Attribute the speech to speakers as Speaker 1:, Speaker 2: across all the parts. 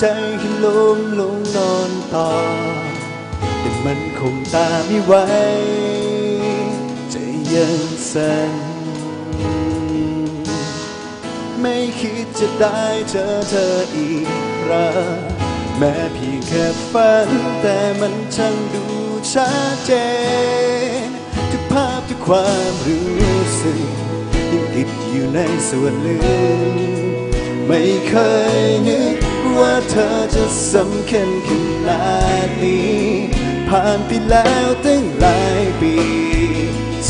Speaker 1: ใจให้ล้มลงนอนต่อ แต่มันคงตาไม่ไหวใจยังสั่นไม่คิดจะได้เจอเธออีกครั้งแม้เพียงแค่ฝัน แต่มันช่างดูชัดเจนทุกภาพทุกความรู้สึกยังติดอยู่ในส่วนลึกไม่เคยนึก ว่าเธอจะสำคัญขนาดนี้ ผ่านไปแล้วตั้งหลายปี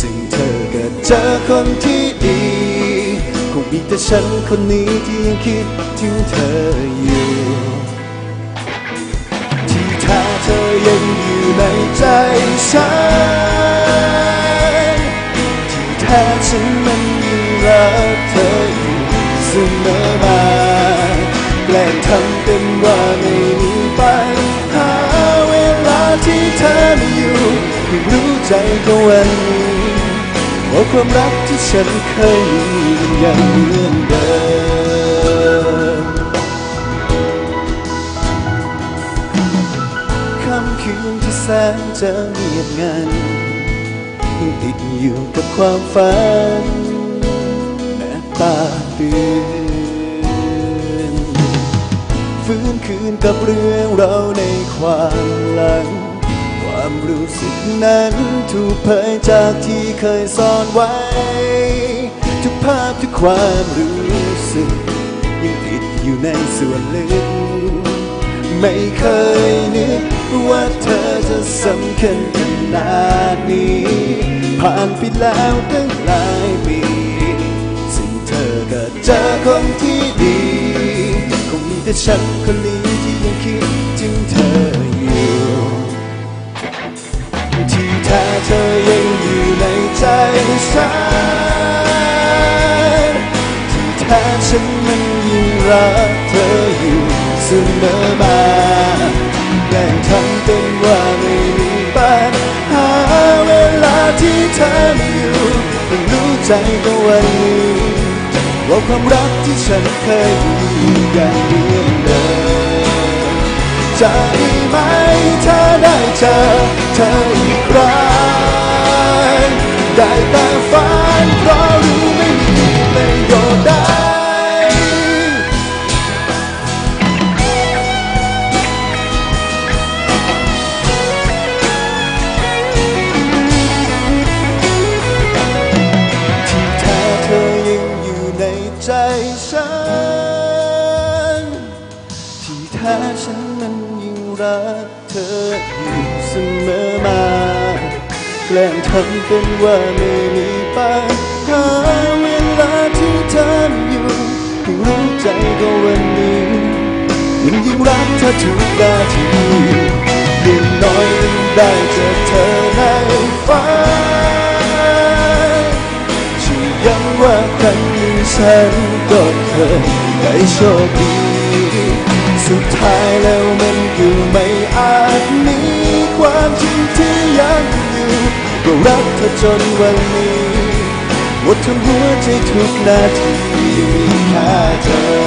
Speaker 1: ซึ่งเธอก็เจอคนที่ดี คงมีแต่ฉันคนนี้ที่ยังคิดถึงเธออยู่ ที่แท้เธอยังอยู่ในใจฉัน ที่แท้ฉันมันยังรักเธออยู่เสมอ แกล้งทำเป็นว่าไม่มีปัญหาเวลาที่เธอไม่อยู่ไม่รู้ใจก็วันนี้ว่าความรักที่ฉันเคยมีมันยังเหมือนเดิมคำคืนที่แสนจะเงียบงันยังติดอยู่กับความฝันแม้ตาเตือน คืนกับเรื่องเราในความหลัง ความรู้สึกนั้นถูกเผยจากที่เคยซ่อนไว้ ทุกภาพทุกความรู้สึก ยังติดอยู่ในส่วนลึก ไม่เคยนึกว่าเธอจะสำคัญขนาดนี้ ผ่านไปแล้วตั้งหลายปีซึ่งเธอก็เจอคนที่ดี คงมีแต่ฉันคนนี้ที่ยัง รักเธออยู่เสมอมาแกล้งทำเป็นว่าไม่มีปัญหาเวลาที่เธอไม่อยู่เพิ่งรู้ใจก็วันนี้ว่าความรักที่ฉันเคยมียังเหมือนเดิมจะดีไหมถ้าได้เจอเธออีกครั้งได้แต่ฝัน ที่แท้ฉันนั้นยิ่งรักเธออยู่เสมอมาแกล้งทำเป็นว่าไม่มีปัญหาเวลาที่เธอมอยู่เพิ่งรู้ใจก็วันนี้ยังยิ่งรักเธอทุกนาทียิ่งน้อยยิ่งได้เจอเธอในฝันชื่ย้ำว่าครั้งหนึ่งฉันก็เคยได้โชคดี สุดท้ายแล้วมันก็ไม่อาจมีความจริงที่ยังอยู่ก็รักเธอจนวันนี้หมดทั้งหัวใจทุกนาทีมีแค่เธอ